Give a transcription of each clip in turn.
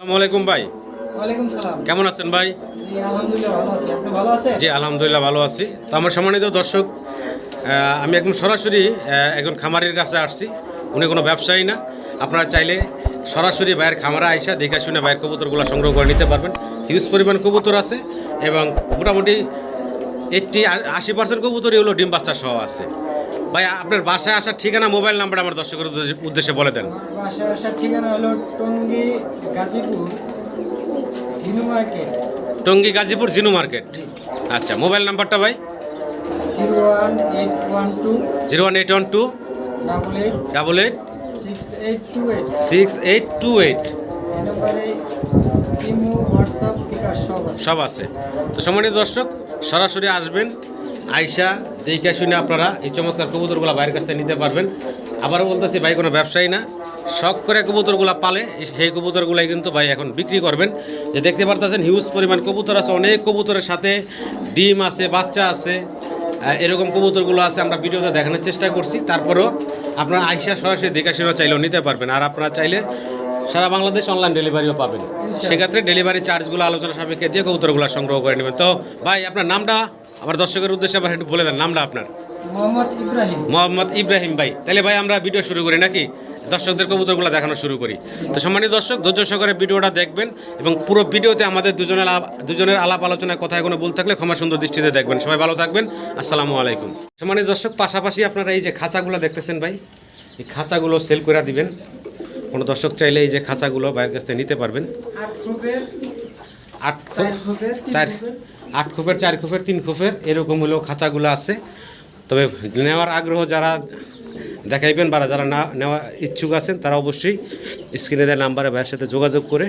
আসসালামু আলাইকুম ভাই। কেমন আছেন ভাই? জি আলহামদুলিল্লাহ ভালো আছি। তো আমার সম্মানিত দর্শক আমি একদম সরাসরি একজন খামারের কাছে আসছি। উনি কোনো ব্যবসায়ী না। আপনারা চাইলে সরাসরি ভাইয়ের খামারে আইসা দেখে শুনে ভাইয়ের কবুতরগুলো সংগ্রহ করে নিতে পারবেন। হিউজ পরিমাণ কবুতর আছে এবং মোটামুটি এইটটি আশি পার্সেন্ট কবুতরই হলো ডিম বাচ্চা সহ আছে। ভাই আপনার বাসায় আসার ঠিকানা মোবাইল নাম্বার আমার দর্শকের উদ্দেশ্যে- বলে দেন। বাসায় আসার ঠিকানা হলো টঙ্গী গাজীপুর জিনু মার্কেট। টঙ্গী গাজীপুর জিনু মার্কেট। আচ্ছা মোবাইল নাম্বারটা ভাই? Zero one eight one two zero one eight one two double eight double eight six eight two eight. Six eight two eight. সব আছে। তো সম্মানিত দর্শক সরাসরি আসবেন। আয়সা দেখে শুনে আপনারা এই চমৎকার কবুতরগুলো বাইরের কাছ থেকে নিতে পারবেন। আবারও বলতেছি ভাই কোনো ব্যবসায়ী না। শখ করে কবুতরগুলো পালে সেই কবুতরগুলাই কিন্তু ভাই এখন বিক্রি করবেন। যে দেখতে পারতেছেন হিউজ পরিমাণ কবুতর আছে অনেক কবুতরের সাথে ডিম আছে বাচ্চা আছে এরকম কবুতরগুলো আছে আমরা ভিডিওতে দেখানোর চেষ্টা করছি। তারপরেও আপনারা আইসা সরাসরি দেখে শুনে চাইলেও নিতে পারবেন। আর আপনারা চাইলে সারা বাংলাদেশ অনলাইন ডেলিভারিও পাবেন। সেক্ষেত্রে ডেলিভারি চার্জগুলো আলোচনা সাপেক্ষে দিয়ে কবুতরগুলো সংগ্রহ করে নেবেন। তো ভাই আপনার নামটা? আমার দর্শকের উদ্দেশ্যে আবার একটু বলে দেন নামটা আপনার? মোহাম্মদ ইব্রাহিম। মোহাম্মদ ইব্রাহিম ভাই। তাহলে ভাই আমরা ভিডিও শুরু করি নাকি? দর্শকদের কবুতরগুলো দেখানো শুরু করি। তো সম্মানিত দর্শক ধৈর্য সহকারে ভিডিওটা দেখবেন এবং পুরো ভিডিওতে আমাদের দুজনের আলাপ- দুজনের আলাপ আলোচনায় কথায় কোনো ভুল থাকলে ক্ষমা সুন্দর দৃষ্টিতে দেখবেন। সবাই ভালো থাকবেন। আসসালামু আলাইকুম। সম্মানিত দর্শক পাশাপাশি আপনারা এই যে খাঁচাগুলো দেখতেছেন ভাই এই খাঁচাগুলো সেল করে দিবেন। কোনো দর্শক চাইলে এই যে খাঁচাগুলো বাইরের কাছ থেকে নিতে পারবেন। আট চার আট খোপের চার খোপের তিন খোপের এরকম হলেও খাঁচাগুলো আছে। তবে নেওয়ার আগ্রহ যারা দেখাইবেন বা যারা না নেওয়া ইচ্ছুক আছেন তারা অবশ্যই স্ক্রিনে দেওয়া নাম্বারে ভাইয়ের সাথে যোগাযোগ করে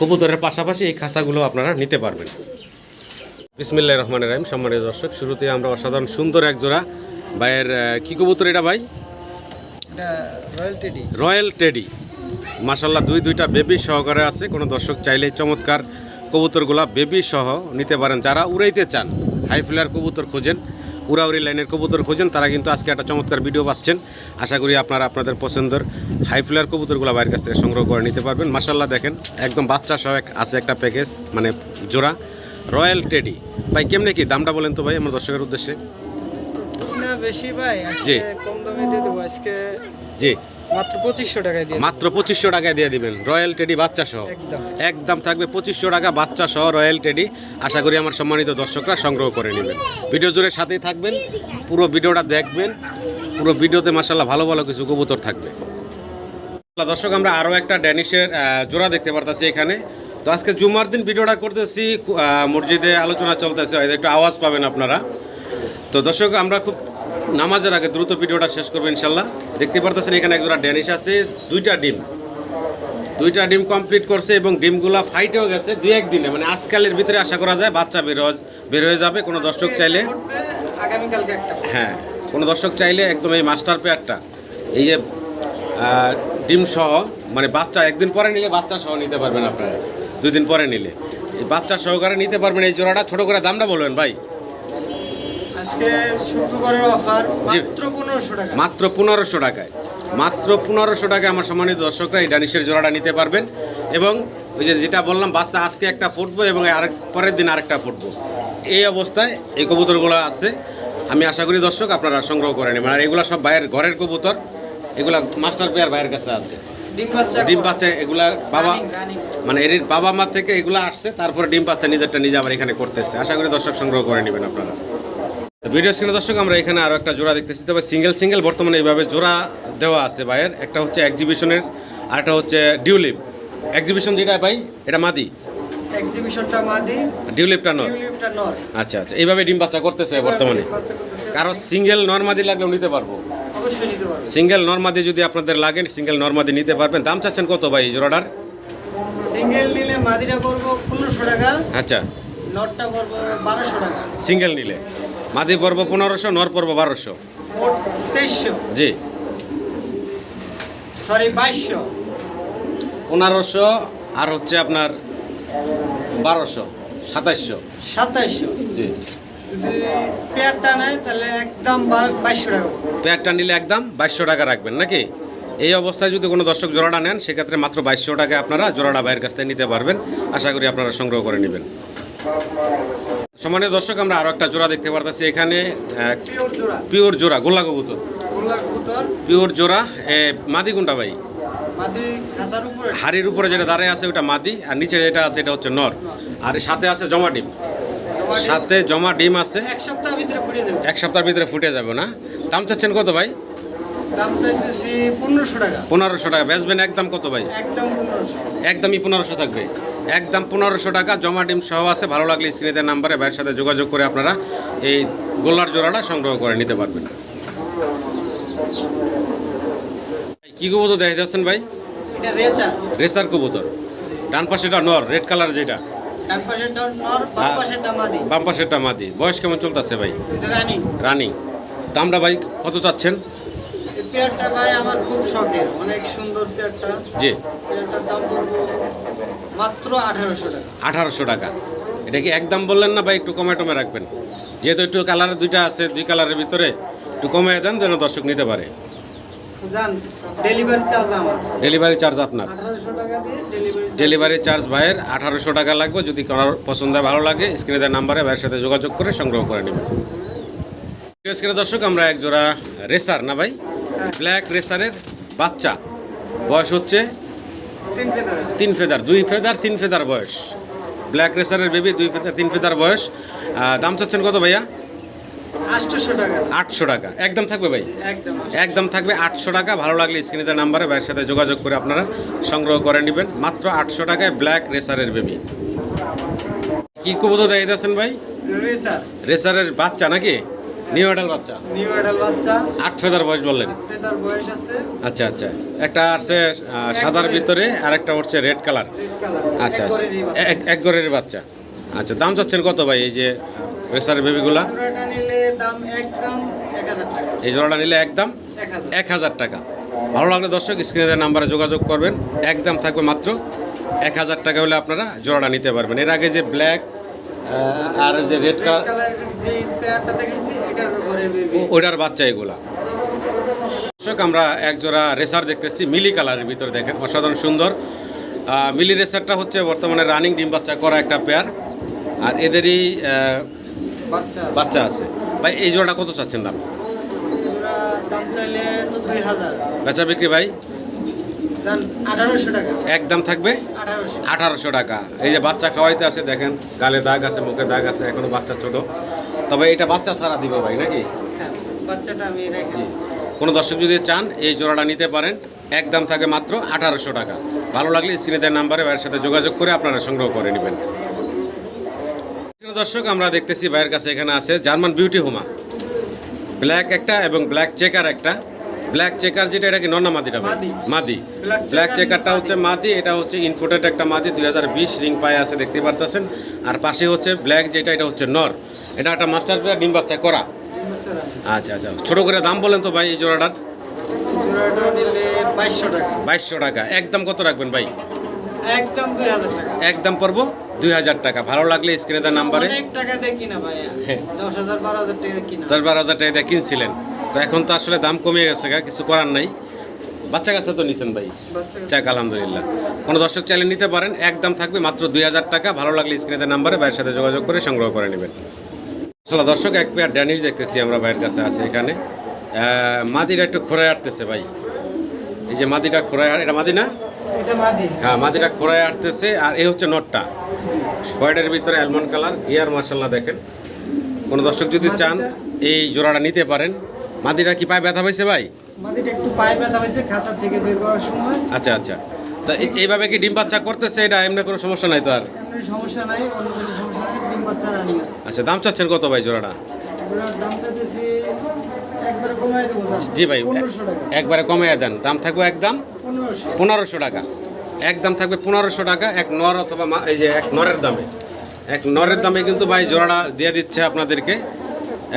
কবুতরের পাশাপাশি এই খাঁচাগুলো আপনারা নিতে পারবেন। বিসমিল্লা রহমান রাহিম সম্মানিত দর্শক শুরুতে আমরা অসাধারণ সুন্দর এক জোড়া ভাইয়ের কী কবুতর এটা ভাই? Royal teddy. মাসাল্লাহ দুই দুইটা বেবি সহকারে আছে। কোনো দর্শক চাইলে চমৎকার কবুতরগুলা বেবি সহ নিতে পারেন। যারা উড়াইতে চান হাই ফ্লেয়ার কবুতর খোঁজেন উড়াউড়ি লাইনের কবুতর খোঁজেন তারা কিন্তু আজকে একটা চমৎকার ভিডিও পাচ্ছেন। আশা করি আপনারা আপনাদের পছন্দের হাই ফ্লেয়ার কবুতরগুলো বাইরের কাছ থেকে সংগ্রহ করে নিতে পারবেন। মাসাল্লাহ দেখেন একদম বাচ্চা সহ আছে একটা প্যাকেজ মানে জোড়া রয়্যাল টেডি ভাই কেমনে কি? দামটা বলেন তো ভাই আমার দর্শকের উদ্দেশ্যে। না বেশি ভাই জি। কম দামে দিয়ে দেবো। আজকে জি। মাত্র পঁচিশশো টাকায় দিয়ে মাত্র পঁচিশশো টাকায় দিয়ে দিবেন। রয়্যাল টেডি বাচ্চা সহ। একদম। থাকবে পঁচিশশো টাকা বাচ্চা সহ রয়্যাল টেডি। আশা করি আমার সম্মানিত দর্শকরা সংগ্রহ করে নেবেন। ভিডিও জুড়ে সাথেই থাকবেন। পুরো ভিডিওটা দেখবেন। পুরো ভিডিওতে মাসাল্লাহ ভালো ভালো কিছু কবুতর থাকবে। দর্শক আমরা আরও একটা ড্যানিশের জোড়া দেখতে পারতেছি এখানে। তো আজকে জুমার দিন ভিডিওটা করতেছি মসজিদে আলোচনা চলতেছে। হয়তো একটু আওয়াজ পাবেন আপনারা। তো দর্শক আমরা খুব নামাজের আগে দ্রুত ভিডিওটা শেষ করব ইনশাল্লাহ দেখতে পারতেছেন এখানে এক জোড়া ড্যানিশ আছে, দুইটা ডিম। দুইটা ডিম কমপ্লিট করছে এবং ডিমগুলা ফাইটেও গেছে দুই এক দিনে। মানে আজকালের ভিতরে আশা করা যায় বাচ্চা বের বের হয়ে যাবে। কোনো দর্শক চাইলে হ্যাঁ কোনো দর্শক চাইলে একদম এই মাস্টার পেয়ারটা, এই যে ডিম সহ মানে বাচ্চা একদিন পরে নিলে বাচ্চা সহ নিতে পারবেন আপনারা। দুই দিন পরে নিলে। এই বাচ্চা সহকারে নিতে পারবেন এই জোড়াটা। ছোটো করে দামটা বলবেন ভাই। আজকে শুক্রবারের অফার মাত্র পনেরোশো টাকা। মাত্র পনেরোশো টাকায়। মাত্র পনেরোশো টাকায় আমার সম্মানিত দর্শকরা এই ডানিশের জোড়াটা নিতে পারবেন। এবং ওই যে যেটা বললাম বাচ্চা আজকে একটা ফুটবো এবং আরেক পরের দিন আরেকটা ফুটবো এই অবস্থায় এই কবুতরগুলো আছে। আমি আশা করি দর্শক আপনারা সংগ্রহ করে নেবেন। আর এগুলো সব বাইরের ঘরের কবুতর। এগুলা মাস্টার পেয়ার ভাইয়ের কাছে আছে। ডিম বাচ্চা এগুলা বাবা। মানে এর বাবা মা থেকে এগুলো আসছে তারপরে ডিম বাচ্চা নিজেরটা নিজে আবার এখানে করতেছে। আশা করি দর্শক সংগ্রহ করে নেবেন আপনারা। ভিডিও স্ক্রিনে দর্শক আমরা এখানে আরও একটা জোড়া দেখতেছি। তবে সিঙ্গেল সিঙ্গেল বর্তমানে এইভাবে জোড়া দেওয়া আছে ভাইয়ের। একটা হচ্ছে এক্সিবিশনের আর একটা হচ্ছে ডিউলিপ এক্সিবিশন যেটা ভাই এটা মাদি? এক্সিবিশনটা মাদি ডিউলিপটা নর? আচ্ছা আচ্ছা। এইভাবে ডিম বাচ্চা করতেছে বর্তমানে? বাচ্চা করতেছে। কারও সিঙ্গেল লাগলেও নিতে পারব। অবশ্যই নিতে পারবে। সিঙ্গেল নর্মাদি যদি আপনাদের লাগে সিঙ্গেল নর্মাদি নিতে পারবেন। দাম চাচ্ছেন কত ভাই এই জোড়াটার? সিঙ্গেল নিলে মাদিরা করব পনেরোশো টাকা। আচ্ছা। নটটা করব বারোশো টাকা। সিঙ্গেল নিলে? মাদি পর্ব পনেরোশো নর পর্ব বারোশো। তেইশশো। জি। সরি বাইশশো। পনেরোশো আর হচ্ছে আপনার বারোশো সাতাইশশো। সাতাইশশো। জি। পেয়ারটা নেয় তাহলে একদম বাইশশো টাকা। পেয়ারটা নিলে একদম বাইশশো টাকা রাখবেন নাকি? এই অবস্থায় যদি কোনো দর্শক জোড়াটা নেন সেক্ষেত্রে মাত্র বাইশশো টাকা আপনারা জোড়াটা বাইরের কাছ থেকে নিতে পারবেন। আশা করি আপনারা সংগ্রহ করে নেবেন। সম্মানীয় দর্শক আমরা আরও একটা জোড়া দেখতে পারতেছি। এখানে পিওর জোড়া। গোল্লা কবুতর। পিওর জোড়া মাদি কোনটা ভাই? হাড়ির উপরে যেটা দাঁড়ায় আছে ওটা মাদি আর নিচে যেটা আছে এটা হচ্ছে নর। আর সাথে আছে জমা ডিম। সাথে জমা ডিম আছে। এক সপ্তাহের ভিতরে ফুটে যাবে না। দাম চাচ্ছেন কত ভাই? পনেরোশো টাকা। বেচবেন একদম কত ভাই? একদমই পনেরোশো থাকবে। একদম পনেরোশো টাকা। জমা ডিম সহ আছে। ভালো লাগলে স্ক্রিনের নাম্বারে ভাইয়ের সাথে যোগাযোগ করে আপনারা এই গোল্লার জোড়াটা সংগ্রহ করে নিতে পারবেন। কি কবুতর দেখা যাচ্ছেন ভাই? রেসার কবুতর। ডান পাশেটা নর রেড কালার যেটা। বাম। পাশেরটা মাদি। বয়স কেমন চলতেছে ভাই? রানী। রানিং। দামটা ভাই কত চাচ্ছেন? পেয়ারটা ভাই আমার খুব শখের অনেক সুন্দর পেয়ারটা। জি। পেয়ারটার দাম পড়ব মাত্র আঠারোশো টাকা। আঠারোশো টাকা। এটা কি একদম বললেন না ভাই? একটু কমে টমে রাখবেন। যেহেতু একটু কালার দুইটা আছে দুই কালারের ভিতরে একটু কমে দেন যেন দর্শক নিতে পারে। ডেলিভারি চার্জ আমার। ডেলিভারি চার্জ আপনার। ডেলিভারি চার্জ ভাইয়ের আঠারোশো টাকা লাগবে। যদি কারোর পছন্দ ভালো লাগে স্ক্রিনে দেওয়ার নাম্বারে ভাইয়ের সাথে যোগাযোগ করে সংগ্রহ করে নেবেন। স্ক্রিনে দর্শক আমরা এক জোড়া রেসার না ভাই? ব্ল্যাক রেসারের বাচ্চা। বয়স হচ্ছে তিন ফেদার। দুই ফেদার তিন ফেদার বয়স। ব্ল্যাক রেসারের বেবি দুই ফেদার তিন ফেদার বয়স। দাম চাচ্ছেন কত ভাইয়া? আটশো টাকা। একদম থাকবে ভাই? একদম। একদম থাকবে আটশো টাকা। ভালো লাগলে স্ক্রিনে নাম্বারে ভাইয়ের সাথে যোগাযোগ করে আপনারা সংগ্রহ করে নেবেন। মাত্র আটশো টাকায় ব্ল্যাক রেসারের বেবি কি কবুতর দেয় ভাই? রেসারের বাচ্চা নাকি? নিউ এডাল বাচ্চা? নিউ এডাল বাচ্চা। আট ফেদার বয়স বললেন। ফেদার বয়স আছে। আচ্ছা আচ্ছা। একটা আছে সাদার ভিতরে আর একটা হচ্ছে রেড কালার আচ্ছা আচ্ছা। এক- এক ঘরের বাচ্চা। আচ্ছা দাম চাচ্ছেন কত ভাই এই যে রেসারের বেবিগুলা পুরোটা নিলে দাম একদম এক হাজার টাকা। এই জোড়াটা নিলে একদম এক হাজার। টাকা। ভালো লাগলে দর্শক স্ক্রিনে নাম্বারে যোগাযোগ করবেন। একদম থাকবে মাত্র এক হাজার টাকা হলে আপনারা জোড়াটা নিতে পারবেন। এর আগে যে ব্ল্যাক আর যে রেড রেড কালার ওইটার বাচ্চা এগুলা। দর্শক আমরা একজোড়া রেসার দেখতেছি মিলি কালারের ভিতরে দেখেন অসাধারণ সুন্দর। মিলি রেসারটা হচ্ছে বর্তমানে রানিং ডিম বাচ্চা করা একটা পেয়ার আর এদেরই বাচ্চা আছে। ভাই এই জোড়াটা কত চাচ্ছেন দাম? দাম বেচা বিক্রি ভাই? দাম একদম থাকবে? আঠারোশো টাকা। এই যে বাচ্চা খাওয়াইতে আছে দেখেন গালে দাগ আছে মুখে দাগ আছে এখনও বাচ্চা ছোট। তবে এটা বাচ্চা ছাড়া দিব ভাই নাকি? হ্যাঁ বাচ্চাটা আমি জি। কোনো দর্শক যদি চান এই জোড়াটা নিতে পারেন। একদম থাকে মাত্র আঠারোশো টাকা। ভালো লাগলে স্ক্রিনে দেওয়ার নাম্বারে ভাইয়ের সাথে যোগাযোগ করে আপনারা সংগ্রহ করে নেবেন। দর্শক আমরা দেখতেছি ভাইয়ের কাছে এখানে আছে জার্মান বিউটি হোমা। ব্ল্যাক একটা এবং ব্ল্যাক চেকার একটা। ব্ল্যাক চেকার যেটা এটা কি নন্না মাদিটা। মাদি। ব্ল্যাক চেকারটা হচ্ছে মাদি এটা হচ্ছে ইনপোর্টেড একটা মাদি দুই হাজার বিশ রিং পায়ে আছে দেখতে পারতেছেন। আর পাশে হচ্ছে ব্ল্যাক যেটা এটা হচ্ছে নর। এটা একটা মাস্টার প্লেয়ার ডিম বাচ্চা করা। আচ্ছা আচ্ছা। ছোটো করে দাম বলেন তো ভাই এই জোড়াটার। জোড়াটা বাইশশো টাকা। একদম কত রাখবেন ভাই? একদম পড়ব? দুই হাজার টাকা। ভালো লাগলে স্ক্রিনে দেওয়ার নাম্বারে। দশ বারো হাজার টাকা দিয়ে কিনছিলেন। তো এখন তো আসলে দাম কমে গেছে গা কিছু করার নাই। বাচ্চা কাছে তো নিছেন ভাই। যাক আলহামদুলিল্লাহ। কোনো দর্শক চাইলে নিতে পারেন। একদম থাকবে মাত্র দুই হাজার টাকা। ভালো লাগলে স্ক্রিনের নাম্বারে ভাইয়ের সাথে যোগাযোগ করে সংগ্রহ করে নেবেন। আসলে দর্শক এক পেয়ার ড্যানিশ দেখতেছি আমরা ভাইয়ের কাছে আছে এখানে। মাদিটা একটু খোরায় আটতেছে ভাই। এই যে মাদিটা খোরায় এটা মাদি না? হ্যাঁ মাদিটা খোরায় আটতেছে আর এই হচ্ছে নটটা। হোয়াইটের ভিতরে অ্যালমন্ড কালার ইয়ার মার্শাল্লাহ দেখেন। কোনো দর্শক যদি চান এই জোড়াটা নিতে পারেন। মাদিটা কি পায়ে ব্যথা হয়েছে ভাই? আচ্ছা আচ্ছা। তো এইভাবে কি ডিম বাচ্চা করতেছে? এটা এমনি কোনো সমস্যা নাই তো আর? সমস্যা নাই বাচ্চা রানি আছে আচ্ছা দাম চাচ্ছেন কত ভাই জোড়াটা? জি ভাই একবারে কমিয়ে দেন। দাম থাকবে একদম পনেরোশো। টাকা। একদম থাকবে পনেরোশো টাকা এক নর অথবা এই যে এক নরের দামে। এক নরের দামে কিন্তু ভাই জোড়াটা দিয়ে দিচ্ছে আপনাদেরকে।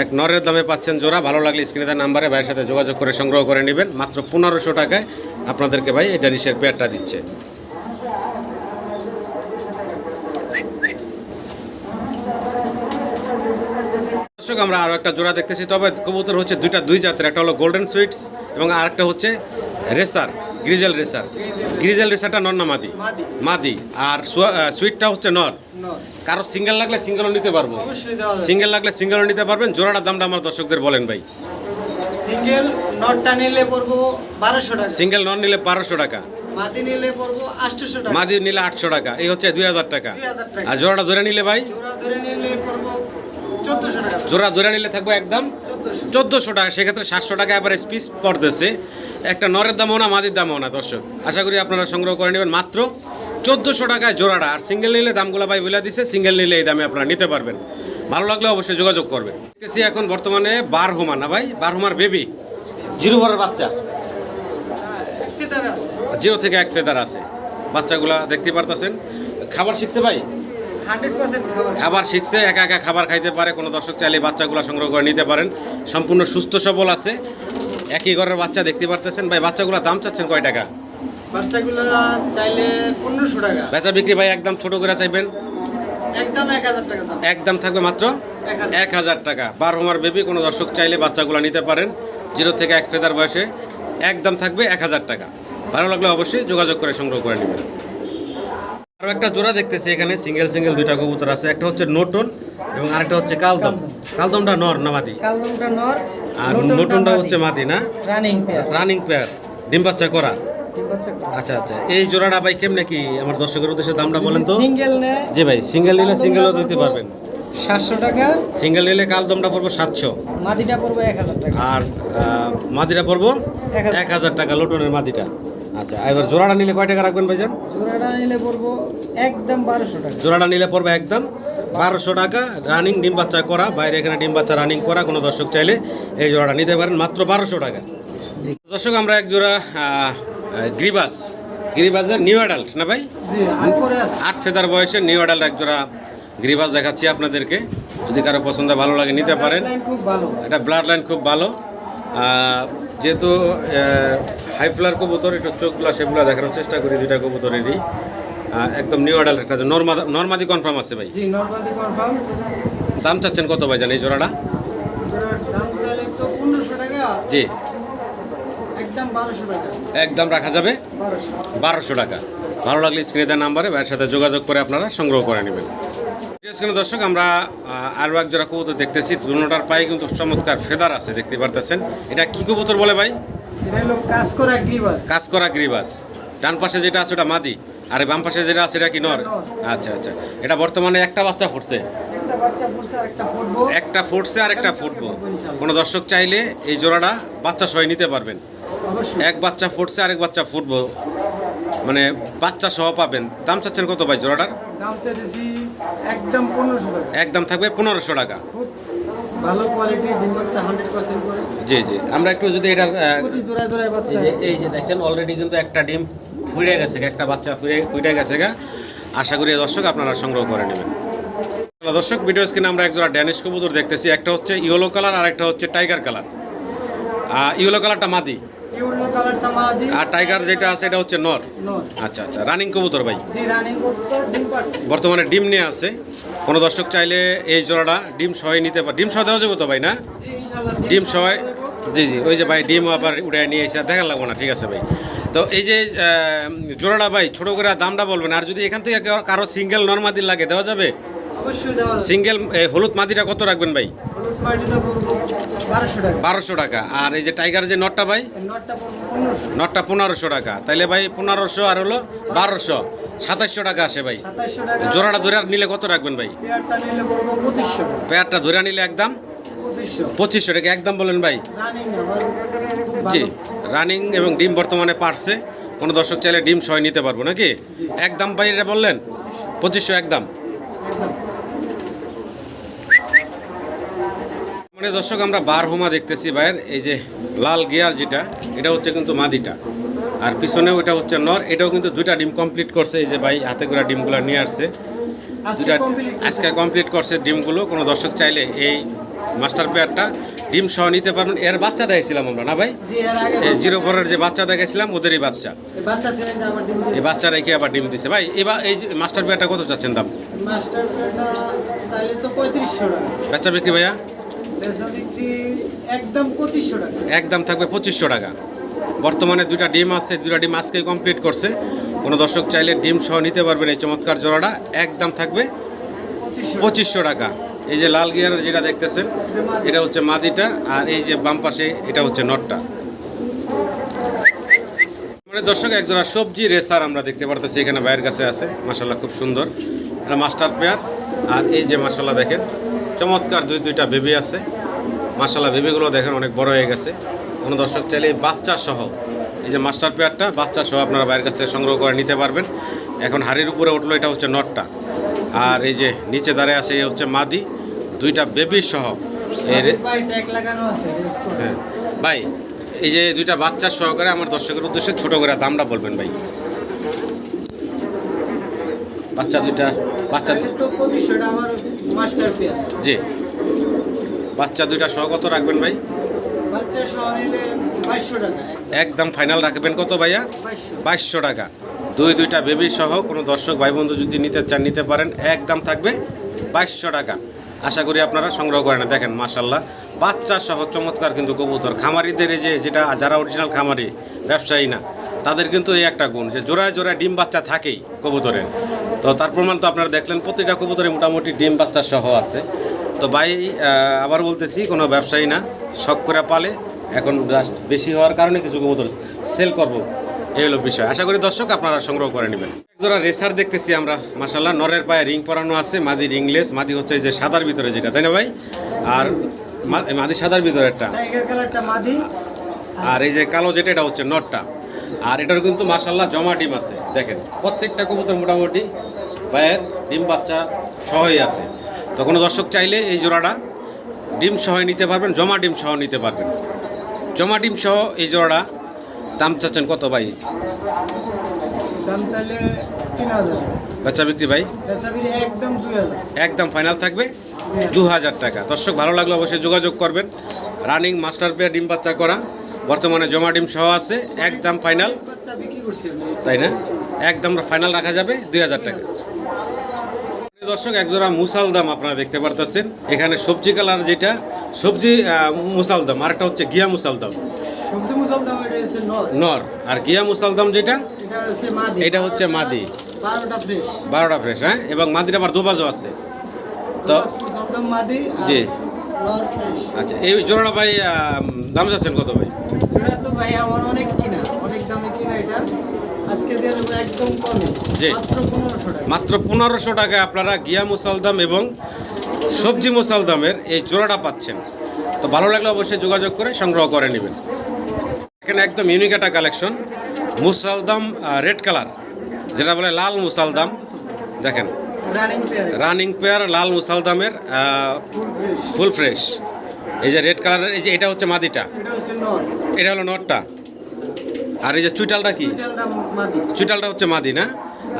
এক নরের দামে পাচ্ছেন জোড়া। ভালো লাগলে স্ক্রিনের নাম্বারে ভাইয়ের সাথে যোগাযোগ করে সংগ্রহ করে নেবেন। মাত্র পনেরোশো টাকায় আপনাদেরকে ভাই এটা নিশের পেয়ারটা দিচ্ছে। দর্শক আমরা আরও একটা জোড়া দেখতেছি। তবে কবুতর হচ্ছে দুইটা দুই জাতের। একটা হলো গোল্ডেন সুইটস এবং আরেকটা হচ্ছে রেসার গ্রিজেল রেসার গ্রিজেল রেসারটা নর না মাদি? মাদি। আর সুইটটা হচ্ছে নর? কারও সিঙ্গেল লাগলে সিঙ্গেলও নিতে পারব। সিঙ্গেল লাগলে সিঙ্গেলও নিতে পারবেন। জোড়াটার দামটা আমার দর্শকদের বলেন ভাই। সিঙ্গেল নটটা নিলে পড়ব বারোশো টাকা। সিঙ্গেল নন নিলে বারোশো টাকা। মাদি নিলে পড়ব আটশোশো টাকা। মাদি নিলে আটশো টাকা। এই হচ্ছে দুই হাজার টাকা। 2000 টাকা। আর জোড়াটা ধরে নিলে ভাই? জোড়া ধরে নিলে পড়ব টাকা। জোড়া নিলে থাকব একদম চোদ্দোশো টাকা সেক্ষেত্রে সাতশো টাকা এবার পিস পড়তেছে। একটা নরের দামও না মাদির দামও না দর্শক। আশা করি আপনারা সংগ্রহ করে নেবেন মাত্র চোদ্দোশো টাকায় জোড়াটা। আর সিঙ্গেল নিলে দামগুলো ভাই বলে দিছে সিঙ্গেল নিলে এই দামে আপনারা নিতে পারবেন। ভালো লাগলে অবশ্যই যোগাযোগ করবেন। দেখতেছি এখন বর্তমানে বার হোমা না ভাই? বার হোমার বেবি জিরো ভরের বাচ্চা। জিরো থেকে এক ফেদার আছে। বাচ্চাগুলা দেখতে পারতেছেন। খাবার শিখছে ভাই? খাবার শিখছে একা একা খাবার খাইতে পারে কোনো দর্শক চাইলে বাচ্চাগুলো সংগ্রহ করে নিতে পারেন। সম্পূর্ণ সুস্থ সবল আছে। একই ঘরের বাচ্চা দেখতে পারতেছেন। ভাই বাচ্চাগুলো দাম চাচ্ছেন কয় টাকা? বাচ্চাগুলো চাইলে পনেরোশো টাকা। বেচা বিক্রি ভাই একদম ছোট করে চাইবেন? একদম এক হাজার টাকা একদম থাকবে মাত্র এক হাজার। টাকা। বারো হোমার বেবি কোনো দর্শক চাইলে বাচ্চাগুলো নিতে পারেন। জিরো থেকে এক ফেদার বয়সে একদম থাকবে এক হাজার টাকা। ভালো লাগলে অবশ্যই যোগাযোগ করে সংগ্রহ করে নেবেন। আরও একটা জোড়া দেখতেছি এখানে সিঙ্গেল সিঙ্গেল দুইটা কবুতর আছে। একটা হচ্ছে নোটন এবং আরেকটা হচ্ছে কালদম। কালদমটা নর না মাদি? কালদমটা নর আর নোটনটা হচ্ছে মাদি না? রানিং পেয়ার রানিং পেয়ার ডিম বাচ্চা করা? আচ্ছা আচ্ছা। এই জোড়াটা ভাই কেমনে কি আমার দর্শকের উদ্দেশ্যে দামটা বলেন তো? সিঙ্গেল জি ভাই সিঙ্গেল নিলে সিঙ্গেলও দিতে পারবেন। সাতশো টাকা। সিঙ্গেল নিলে কালদমটা পড়ব সাতশো। মাদিটা পড়বে এক হাজার টাকা। আর মাদিটা পড়ব। এক হাজার টাকা লোটনের মাদিটা। আচ্ছা এবার জোড়াটা নিলে কয় টাকা রাখবেন ভাইজান? জোড়াটা নিলে পড়ব একদম বারোশো টাকা। জোড়াটা নিলে পড়বে একদম বারোশো টাকা। রানিং ডিম বাচ্চা করা বাইরে এখানে ডিম বাচ্চা রানিং করা কোনো দর্শক চাইলে এই জোড়াটা নিতে পারেন মাত্র বারোশো টাকা। দর্শক আমরা এক জোড়া গ্রিবাস। গ্রিবাসের নিউ অ্যাডাল্ট না ভাই? আট ফেদার বয়সে নিউ অ্যাডাল্ট এক জোড়া গ্রিবাস দেখাচ্ছি আপনাদেরকে। যদি কারও পছন্দ ভালো লাগে নিতে পারেন। খুব ভালো। এটা ব্লাড লাইন খুব ভালো। যেহেতু হাই ফ্লার কবুতর একটু চোখগুলো সেগুলো দেখানোর চেষ্টা করি দুইটা কবুতরেরই। একদম নিউ অ্যাডাল্ট একটা নর্মা নর্মাদি কনফার্ম আছে ভাই। জি নর্মাদি কনফার্ম দাম চাচ্ছেন কত ভাই জান এই জোড়াটা? দাম চাইলে তো পনেরোশো টাকা। জি। একদম বারোশো টাকা। একদম রাখা যাবে? বারোশো। বারোশো টাকা। ভালো লাগলে স্ক্রিনে দেওয়া নাম্বারে ভাইয়ের সাথে যোগাযোগ করে আপনারা সংগ্রহ করে নেবেন। দর্শক আমরা আরও এক জোড়া কবুতর দেখতেছি। দুটার পায়ে কিন্তু চমৎকার ফেদার আছে দেখতে পারতেছেন। এটা কি কবুতর বলে ভাই? কাজ করা গ্রিবাস। ডান পাশে যেটা আছে ওটা মাদি আর বাম পাশে যেটা আছে এটা কি নর? আচ্ছা আচ্ছা। এটা বর্তমানে একটা বাচ্চা ফুটছে? একটা ফুটছে আর একটা ফুটবো। কোনো দর্শক চাইলে এই জোড়াটা বাচ্চা সহ নিতে পারবেন। এক বাচ্চা ফুটছে আরেক বাচ্চা ফুটবো। মানে বাচ্চা সহ পাবেন। দাম চাচ্ছেন কত ভাই জোড়াটার? দাম চাইতেছি একদম পনেরোশো টাকা। একদম থাকবে পনেরোশো টাকা। ভালো কোয়ালিটি ডিম বাচ্চা হান্ড্রেড পার্সেন্ট করে। জি জি। আমরা একটু যদি প্রতি জোড়ায় জোড়ায় বাচ্চা। এই যে দেখেন অলরেডি কিন্তু একটা ডিম ফুড়ে গেছে একটা বাচ্চা ফুড়ে ফুটে গেছে গা। আশা করি দর্শক আপনারা সংগ্রহ করে নেবেন। দর্শক ভিডিও স্ক্রিনে আমরা একজোড়া ড্যানিশ কবুতর দেখতেছি। একটা হচ্ছে ইয়েলো কালার আর একটা হচ্ছে টাইগার কালার ইয়েলো কালারটা মাদি। ইউলো কালারটা মাদি আর টাইগার যেটা আছে এটা হচ্ছে নর। আচ্ছা আচ্ছা রানিং কবুতর ভাই? জি রানিং করতে ডিম পারছে। বর্তমানে ডিম নিয়ে আছে। কোনো দর্শক চাইলে এই জোড়াটা ডিম সহ নিতে পারে ডিম সহ দেওয়া যাবে তো ভাই না? ডিম সহ জি জি ওই যে ভাই ডিম আবার উড়ে নিয়ে এসে দেখা লাগবো না ঠিক আছে ভাই। তো এই যে জোড়াটা ভাই ছোটো করে দামটা বলবেন আর যদি এখান থেকে কারো- সিঙ্গেল নর্মাদি লাগে দেওয়া যাবে? সিঙ্গেল হলুদ মাদিটা কত রাখবেন ভাই? বারোশো টাকা। আর এই যে টাইগার যে নটটা ভাই? নটটা পনেরোশো। টাকা। তাইলে ভাই পনেরোশো আর হলো বারোশো। সাতাশশো টাকা আসে ভাই। জোড়াটা ধরে নিলে কত রাখবেন ভাই? পেয়ারটা ধরে নিলে একদম? পঁচিশশো। টাকা। একদম বলেন ভাই। জি রানিং এবং ডিম বর্তমানে পারছে। কোনো দর্শক চাইলে ডিম সহ নিতে পারব নাকি? একদম বাইরে বললেন? পঁচিশশো। একদম। মানে দর্শক আমরা বার হোমা দেখতেছি ভাইয়ের এই যে লাল গিয়ার যেটা এটা হচ্ছে কিন্তু মাদিটা। আর পিছনেও এটা হচ্ছে নর এটাও কিন্তু দুইটা ডিম কমপ্লিট করছে এই যে ভাই হাতে করে ডিমগুলো নিয়ে আসছে। কমপ্লিট আজকে কমপ্লিট করছে ডিমগুলো কোনো দর্শক চাইলে এই মাস্টার পেয়ারটা ডিম সহ নিতে পারবেন। এর বাচ্চা দেখেছিলাম আমরা না ভাই? এই জিরো ফোরের যে বাচ্চা দেখেছিলাম ওদেরই বাচ্চা। এই বাচ্চা রেখে আবার ডিম দিছে। ভাই এবার এই মাস্টার পেয়ারটা কত চাচ্ছেন দাম? বাচ্চা বিক্রি ভাইয়া? বেচা বিক্রি একদম পঁচিশশো টাকা। একদম থাকবে পঁচিশশো টাকা। বর্তমানে দুইটা ডিম আছে দুইটা ডিম আজকে কমপ্লিট করছে। কোনো দর্শক চাইলে ডিম সহ নিতে পারবেন এই চমৎকার জোড়াটা একদম থাকবে পঁচিশশো টাকা। এই যে লাল গিয়ার যেটা দেখতেছেন এটা হচ্ছে মাদিটা আর এই যে বাম পাশে এটা হচ্ছে নটটা। মানে দর্শক একজোড়া সবজি রেসার আমরা দেখতে পারতেছি এখানে ভাইয়ের কাছে আছে। মাসাল্লাহ খুব সুন্দর। এটা মাস্টার পেয়ার আর এই যে মাসাল্লাহ দেখেন চমৎকার দুই দুইটা বেবি আছে। মাসাল্লাহ বেবিগুলো দেখেন অনেক বড় হয়ে গেছে। কোনো দর্শক চাইলে এই বাচ্চা সহ এই যে মাস্টার পেয়ারটা বাচ্চা সহ আপনারা বাইরের কাছ থেকে সংগ্রহ করে নিতে পারবেন। এখন হাড়ির উপরে উঠল এটা হচ্ছে নটটা। আর এই যে নিচে দাঁড়িয়ে আছে এই হচ্ছে মাদি। দুইটা বেবি সহ এর হ্যাঁ। ভাই এই যে দুইটা বাচ্চা সহকারে আমার দর্শকের উদ্দেশ্যে ছোটো করে দামটা বলবেন ভাই। বাচ্চা দুইটা বাচ্চা তো পঁচিশশো আমার মাস্টার পেয়ার জি। বাচ্চা দুইটা সহ কত রাখবেন ভাই? বাচ্চা সহ নিলে বাইশশো টাকা একদম ফাইনাল রাখবেন কত ভাইয়া? বাইশশো। টাকা। দুই দুইটা বেবি সহ কোনো দর্শক ভাই বন্ধু যদি নিতে চান নিতে পারেন একদম থাকবে বাইশশো টাকা। আশা করি আপনারা সংগ্রহ করেন দেখেন মাশাল্লাহ বাচ্চা সহ চমৎকার কিন্তু কবুতর। খামারিদের এই যে যেটা যারা অরিজিনাল খামারি ব্যবসায়ী না তাদের কিন্তু এই একটা গুণ যে জোড়ায় জোড়ায় ডিম বাচ্চা থাকেই কবুতরের। তো তার প্রমাণ তো আপনারা দেখলেন প্রতিটা কবুতরে মোটামুটি ডিম বাচ্চা সহ আছে। তো ভাই আবার বলতেছি কোনো ব্যবসায়ী না শখ করে পালে এখন জাস্ট বেশি হওয়ার কারণে কিছু কবুতর সেল করব। এই হলো বিষয়। আশা করি দর্শক আপনারা সংগ্রহ করে নেবেন। একজোড়া রেসার দেখতেছি আমরা মাসাল্লাহ নরের পায়ে রিং পরানো আছে মাদির রিংলেস মাদি হচ্ছে এই যে সাদার ভিতরে যেটা তাই না ভাই? আর মাদি সাদার ভিতরে একটা। আর এই যে কালো যেটা এটা হচ্ছে নটটা। আর এটার কিন্তু মাসাল্লাহ জমা ডিম আছে দেখেন। প্রত্যেকটা কবুতর মোটামুটি পায়ের ডিম বাচ্চা সহই আছে। তো কোনো দর্শক চাইলে এই জোড়াটা ডিম সহ নিতে পারবেন জমা ডিম সহ নিতে পারবেন। জমা ডিম সহ এই জোড়াটা দাম চাচ্ছেন কত ভাই? দাম চাইলে তিন হাজার। বেচা বিক্রি ভাই? একদম একদম ফাইনাল থাকবে দু হাজার টাকা। দর্শক ভালো লাগলে অবশ্যই যোগাযোগ করবেন। রানিং মাস্টার পেয়ার ডিম বাচ্চা করা। বর্তমানে জমা ডিম সহ আছে একদম ফাইনাল। তাই না? একদম ফাইনাল রাখা যাবে দুই হাজার টাকা। দর্শক একজোড়া মুসাল দাম আপনারা দেখতে পারতেছেন। এখানে সবজি কালার যেটা সবজি মুসাল দাম আরেকটা হচ্ছে গিয়া মুসাল দাম। নর। আর গিয়া মুসাল দাম যেটা? এটা হচ্ছে মাদি। বারোটা ফ্রেশ হ্যাঁ? এবং মাদির আবার দুবাজও আছে। তো জি। আচ্ছা এই জোড়াটা ভাই দাম যাচ্ছেন কত ভাই? ভাই আমার অনেক কিনা অনেক দামে কিনা এটা আজকে দিয়ে দেবো একদম কমে জি। মাত্র পনেরোশো টাকায় আপনারা গিয়া মুসালদাম এবং সবজি মুসালদামের এই জোড়াটা পাচ্ছেন। তো ভালো লাগলে অবশ্যই যোগাযোগ করে সংগ্রহ করে নেবেন। এখানে একদম ইউনিক একটা কালেকশন মুসালদাম রেড কালার যেটা বলে লাল মুসালদাম দেখেন রানিং পেয়ার লাল মুসালদামের ফুল ফ্রেশ ফুল ফ্রেশ এই যে রেড কালারের এই যে এটা হচ্ছে মাদিটা। এটা হলো নটটা আর এই যে চুইটালটা কি? চুইটালটা হচ্ছে মাদি না?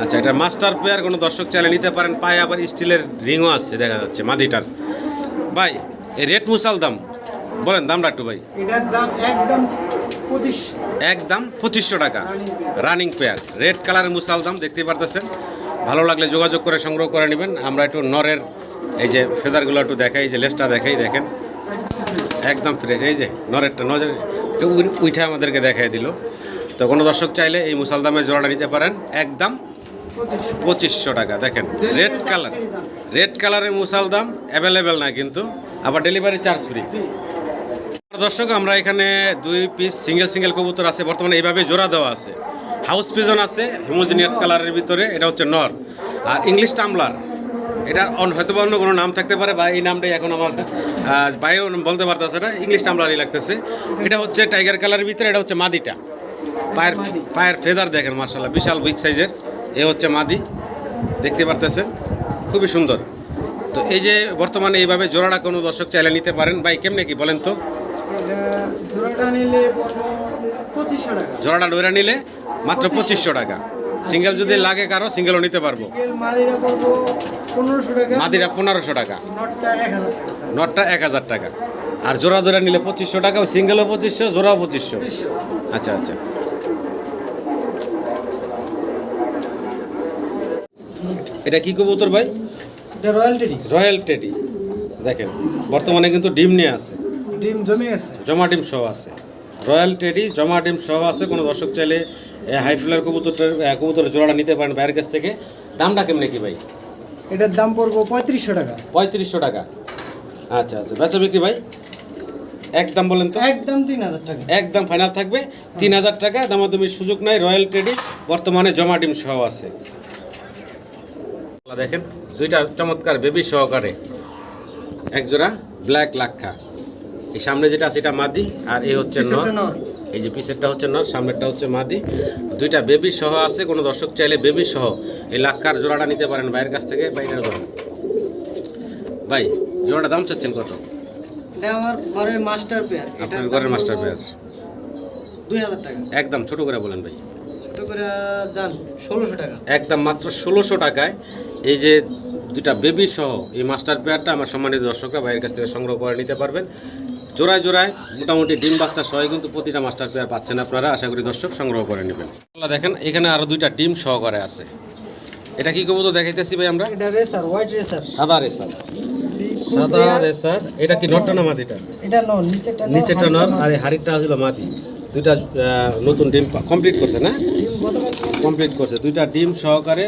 আচ্ছা এটা মাস্টার পেয়ার কোনো দর্শক চাইলে নিতে পারেন। পায়ে আবার স্টিলের রিংও আছে দেখা যাচ্ছে মাদিটার। ভাই এই রেড মুসাল দাম বলেন দামটা একটু ভাই। এটার দাম একদম পঁচিশ। একদম পঁচিশশো টাকা। রানিং পেয়ার রেড কালারের মুসাল দাম দেখতেই পারতেছেন? ভালো লাগলে যোগাযোগ করে সংগ্রহ করে নেবেন। আমরা একটু নরের এই যে ফেদারগুলো একটু দেখাই যে লেসটা দেখাই দেখেন। একদম ফ্রেশ এই যে নরেরটা নজর উই- আমাদেরকে দেখাই দিল। তো কোনো দর্শক চাইলে এই মুসালদামের জোড়াটা নিতে পারেন। একদম পঁচিশশো টাকা, দেখেন রেড কালার রেড কালারের মুসাল দাম অ্যাভেলেবেল না কিন্তু, আবার ডেলিভারি চার্জ ফ্রি দর্শক, আমরা এখানে দুই পিস সিঙ্গেল সিঙ্গেল কবুতর আছে, বর্তমানে এইভাবে জোড়া দেওয়া আছে। হাউস পিজন আছে হিমোজিনিয়াস কালারের ভিতরে, এটা হচ্ছে নর। আর ইংলিশ টামলার এটার হয়তো অন্য কোনো নাম থাকতে পারে, বা এই নামটাই এখন আমার ভাইও বলতে পারতেছে এটা ইংলিশ টামলারই লাগতেছে। এটা হচ্ছে টাইগার কালারের ভিতরে, এটা হচ্ছে মাদিটা। পায়ের পায়ের ফেদার দেখেন মার্শাল্লাহ বিশাল বিগ সাইজের এ হচ্ছে মাদি দেখতে পারতেছেন? খুবই সুন্দর। তো এই যে বর্তমানে এইভাবে জোড়াটা কোনো দর্শক চাইলে নিতে পারেন। ভাই কেমনে কি বলেন তো? জোড়াটা ডোরা নিলে মাত্র পঁচিশশো টাকা। সিঙ্গেল যদি লাগে কারও সিঙ্গেলও নিতে পারব। মাদিরা পনেরোশো টাকা। নটটা এক হাজার টাকা। আর জোড়া জোড়া নিলে পঁচিশশো টাকা সিঙ্গেলও পঁচিশশো জোড়াও পঁচিশশো। আচ্ছা আচ্ছা। এটা কি কবুতর ভাই? এটা রয়্যালটি রয়্যাল টেডি। দেখেন বর্তমানে কিন্তু ডিম নিয়ে আছে। ডিম জমে গেছে জমা ডিম সহ আছে। রয়্যাল টেডি জমা ডিম সহ আছে। কোনো দর্শক চাইলে হাই ফ্লার কবুতরের আহ, কবুতরের জোড়াটা নিতে পারেন বাইরের কাছ থেকে। দামটা কেমনে কি ভাই? এটার দাম পড়ব পঁয়ত্রিশশো টাকা। পঁয়ত্রিশশো টাকা। আচ্ছা আচ্ছা। বেচা বিক্রি ভাই? একদম বলেন তো। একদম তিন হাজার টাকা। একদম ফাইনাল থাকবে। তিন হাজার টাকা দামাদামির সুযোগ নাই। রয়্যাল টেডি বর্তমানে জমা ডিম সহ আছে। দেখেন দুইটা চমৎকার বেবি সহকারে। এক জোড়া ব্ল্যাক লাক্ষা। এই সামনে যেটা আছে এটা মাদি আর এই হচ্ছে নর। এই যে পিসেরটা হচ্ছে নর সামনেরটা হচ্ছে মাদি। দুইটা বেবি সহ আছে কোনো দর্শক চাইলে বেবি সহ এই লাক্ষার জোড়াটা নিতে পারেন ভাইয়ের কাছ থেকে বাইরের ধরুন। ভাই জোড়াটা দাম চাচ্ছেন কত? আমার ঘরের মাস্টার পেয়ার আপনার ঘরের মাস্টার পেয়ার দুই হাজার টাকা। একদম ছোট করে বলেন ভাই। ছোট করে যান ষোলোশো টাকা। একদম মাত্র ষোলোশো টাকায় এই যে দুটা বেবি সহ এই মাস্টার পেয়ারটা আমার সম্মানিত দর্শকরা বাইরের কাছ থেকে সংগ্রহ করে নিতে পারবেন। জোড়ায় জোড়ায় মোটামুটি ডিম বাচ্চা সহ কিন্তু প্রতিটা মাস্টার পেয়ার পাচ্ছেন আপনারা। আশা করি দর্শক সংগ্রহ করে নেবেন। আল্লাহ দেখেন এখানে আরও দুইটা ডিম সহকারে আছে। এটা কি কবো তো দেখাইতেছি ভাই আমরা? এটা রেসার হোয়াইট রেসার সাদা রেসার সাদা রেসার এটা কি নটটা না মাদিটা এটা নর নিচেরটা নিচেরটা নর আর এই হাড়িটা মাদি দুইটা নতুন ডিম কমপ্লিট করছে না? কমপ্লিট করছে। দুইটা ডিম সহকারে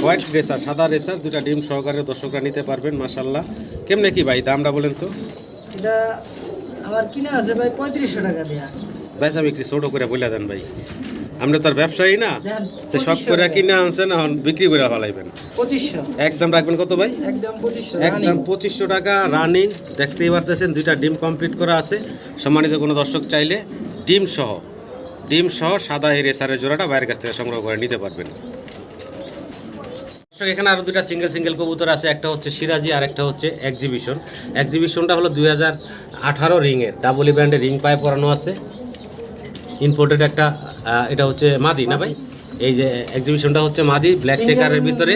হোয়াইট রেসার সাদা রেসার দুটা ডিম সহকারে দর্শকরা নিতে পারবেন মাসাল্লাহ কেমনে কি ভাই দামটা বলেন তো? এটা আমার কিনা আছে ভাই পঁয়ত্রিশশো টাকা দেয়া। বেচা বিক্রি ছোট করে বলে দেন ভাই। আমরা তো আর ব্যবসায়ী না যে সব 2500 করে কিনে আনছেন এখন বিক্রি করে ফেলাইবেন। একদম রাখবেন কত ভাই? একদম পঁচিশশো টাকা রানিং দেখতেই পারতেছেন দুইটা ডিম কমপ্লিট করা আছে। সম্মানিত কোনো দর্শক চাইলে ডিম সহ ডিম সহ সাদা এই রেসারের জোড়াটা বাইরের কাছ থেকে সংগ্রহ করে নিতে পারবেন। দর্শক এখানে আরও দুটা সিঙ্গেল সিঙ্গেল কবুতর আছে একটা হচ্ছে সিরাজি আর একটা হচ্ছে এক্সিবিশন এক্সিবিশনটা হলো দুই হাজার আঠারো রিংয়ের ডাবলি ব্র্যান্ডের রিং পায়ে পরানো আছে। ইম্পোর্টেড একটা এটা হচ্ছে মাদি না ভাই? এই যে এক্সিবিশনটা হচ্ছে মাদি ব্ল্যাক চেকারের ভিতরে।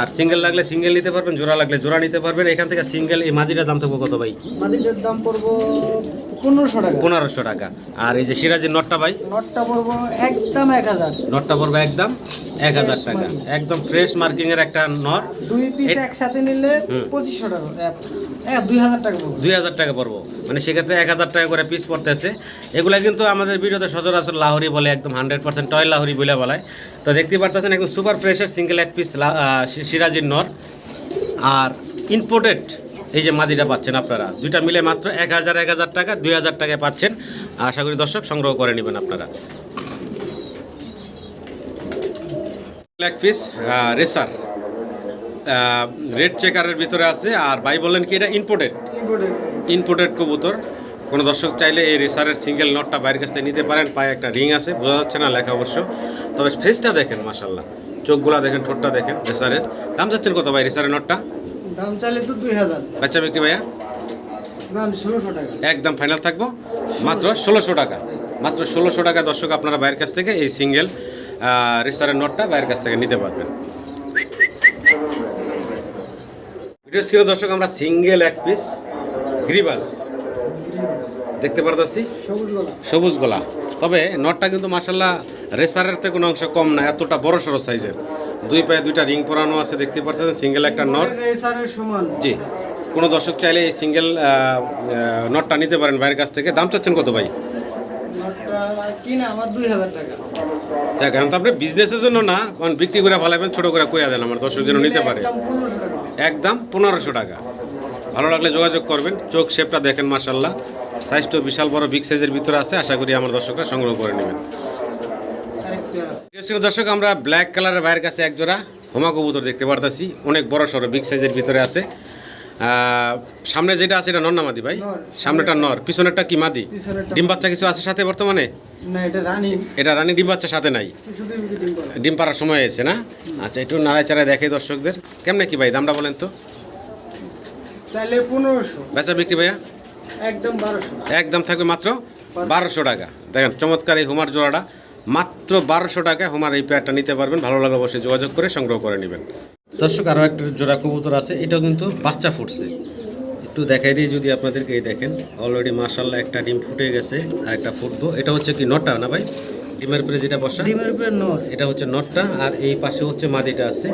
আর সিঙ্গেল লাগলে সিঙ্গেল নিতে পারবেন জোড়া লাগলে জোড়া নিতে পারবেন। এখান থেকে সিঙ্গেল এই মাদিটার দাম থাকব কত ভাই? মাদিটার দাম পড়ব পনেরোশো টাকা। পনেরোশো টাকা। আর এই যে সিরাজের নটটা ভাই? নটটা পড়ব একদম এক হাজার। নটটা পড়বে একদম। এক হাজার টাকা। একদম ফ্রেশ মার্কিং এর একটা নর। দুই পিস একসাথে নিলে। পঁচিশশো টাকা। এক দুই হাজার টাকা পড়ব। দুই হাজার টাকা পড়ব। মানে সেক্ষেত্রে এক হাজার টাকা করে পিস পড়তেছে। এগুলা কিন্তু আমাদের ভিডিওতে সচরাচর লাহরি বলে একদম হান্ড্রেড পার্সেন্ট টয় লাহরি বলে বলায়। তো দেখতে পারতেছেন একদম সুপার ফ্রেশের সিঙ্গেল এক পিস সিরাজির নর। আর ইম্পোর্টেড এই যে মাদিটা পাচ্ছেন আপনারা। দুইটা মিলে মাত্র এক হাজার এক হাজার টাকা দুই হাজার টাকায় পাচ্ছেন। আশা করি দর্শক সংগ্রহ করে নেবেন আপনারা। এক পিস রেসার রেড চেকারের ভিতরে আছে আর ভাই বললেন কি এটা ইম্পোর্টেড ইনপুটেড কবুতর। কোনো দর্শক চাইলে এই রেসারের সিঙ্গেল নটটা বাইরের কাছ থেকে নিতে পারেন পায়ে একটা রিং আছে বোঝা যাচ্ছে না লেখা অবশ্য। তবে ফেসটা দেখেন মাসাল্লাহ চোখগুলা দেখেন ঠোঁটটা দেখেন রেসারের দাম চাচ্ছেন কত ভাই রেসারের নটটা দাম চাইলে তো দুই হাজার। বাচ্চা বিক্রি ভাইয়া? দাম ষোলোশো টাকা। একদম ফাইনাল থাকব। মাত্র ষোলোশো টাকা। মাত্র ষোলোশো টাকা দর্শক আপনারা বাইরের কাছ থেকে এই সিঙ্গেল রেসারের নটটা বাইরের কাছ থেকে নিতে পারবেন। ভিডিও স্ক্রিনে দর্শক আমরা সিঙ্গেল এক পিস গ্রিবাস দেখতে পারতাছি? সবুজ গলা। তবে নটটা কিন্তু মাসাল্লাহ রেসারের থেকে কোনো অংশ কম না এতটা বড় সড়ো সাইজের দুই পায়ে দুইটা রিং পরানো আছে দেখতে পাচ্ছেন সিঙ্গেল একটা নট জি। কোনো দর্শক চাইলে এই সিঙ্গেল নটটা নিতে পারেন বাইরের কাছ থেকে। দাম চাচ্ছেন কত ভাই? কিনা আমার দুই হাজার টাকা। যাক, এখন তো আপনি বিজনেসের জন্য না কারণ বিক্রি করে ভালাবেন ছোটো করে কইয়া দেন, আমার দর্শক যেন নিতে পারে। একদম পনেরোশো টাকা। ভালো লাগলে যোগাযোগ করবেন, চোখ শেপটা দেখেন মাসাল্লাহ সাইজটা বিশাল বড় বিগ সাইজের ভিতরে আছে, আশা করি আমার দর্শকরা সংগ্রহ করে নেবেন। দর্শক, আমরা ব্ল্যাক কালারের ভাইয়ের কাছে একজোড়া হোমা কবুতর দেখতে পারতাছি। অনেক বড় সড়ো বিগ সাইজের ভিতরে আছে। সামনে যেটা আছে এটা নর না মাদি ভাই। সামনেটা নর। পিছনেরটা কি মাদি? ডিম বাচ্চা কিছু আছে সাথে বর্তমানে? না এটা রানি। এটা রানী ডিম বাচ্চা সাথে নাই? ডিম পাড়ার সময় এসে না? আচ্ছা একটু নাড়ায় চাড়ায় দেখে দর্শকদের। কেমনে কি ভাই দামটা বলেন তো? চাইলে পনেরোশো। বেচা বিক্রি ভাইয়া? একদম বারোশো। একদম থাকবে মাত্র বারোশো টাকা। দেখেন চমৎকার এই হুমার জোড়াটা। মাত্র বারোশো টাকায় হুমার এই পেয়ারটা নিতে পারবেন। ভালো লাগলে অবশ্যই যোগাযোগ করে সংগ্রহ করে নেবেন। দর্শক আরও একটা জোড়া কবুতর আছে। এটাও কিন্তু বাচ্চা ফুটছে। একটু দেখাই দিই যদি আপনাদেরকে এই দেখেন। অলরেডি মাসাল্লাহ একটা ডিম ফুটে গেছে আর একটা ফুটবো। এটা হচ্ছে কি নটটা না ভাই? ডিমের উপরে যেটা বসা? ডিমের উপরে নর এটা হচ্ছে নটটা আর এই পাশে হচ্ছে মাদিটা আছে।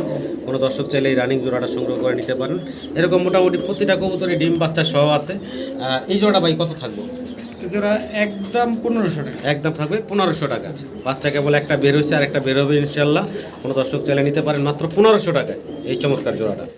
কোনো দর্শক চাইলে এই রানিং জোড়াটা সংগ্রহ করে নিতে পারেন। এরকম মোটামুটি প্রতিটা কবুতরে ডিম বাচ্চা সহ আছে। এই জোড়াটা ভাই কত থাকব? জোড়া একদম পনেরোশো টাকা। একদম থাকবে পনেরোশো টাকা। বাচ্চা কেবল একটা বেরোচ্ছে আর একটা বেরোবে ইনশাল্লাহ। কোনো দর্শক চাইলে নিতে পারেন মাত্র পনেরোশো টাকায় এই চমৎকার জোড়াটা।